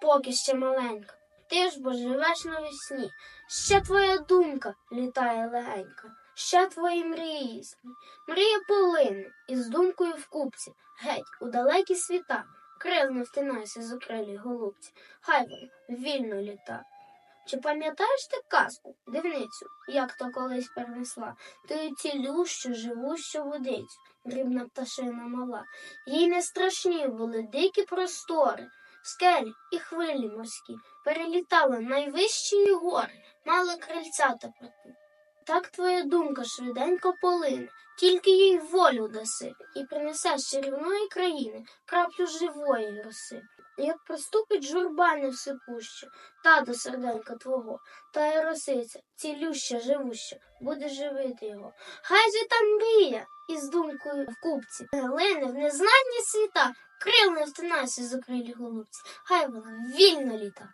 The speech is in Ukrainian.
поки ще маленька. Ти ж бо живеш навесні. Ще твоя думка літає легенька. Ще твої мрії ясні. Мрія полине із думкою в купці. Геть у далекі світа. Кризно втинайся з окрилі голубці. Хай вона вільно літа. Чи пам'ятаєш ти казку, дивницю, як то колись перенесла? Ти цілющу, живущу водицю, дрібна пташина мала. Їй не страшні були дикі простори, скелі і хвилі морські, перелітали найвищі гори, мали крильця та прати. Так твоя думка швиденько полине, тільки їй волю даси, і принесе з чарівної країни краплю живої роси. Як приступить журба невсипуща, та до серденька твого, та й росиця, цілюща, живуща, буде живити його. Хай же там мрія із думкою в купці, глине в незнанні світа, крил не втинайся з окрилі голубці, хай вона вільно літа.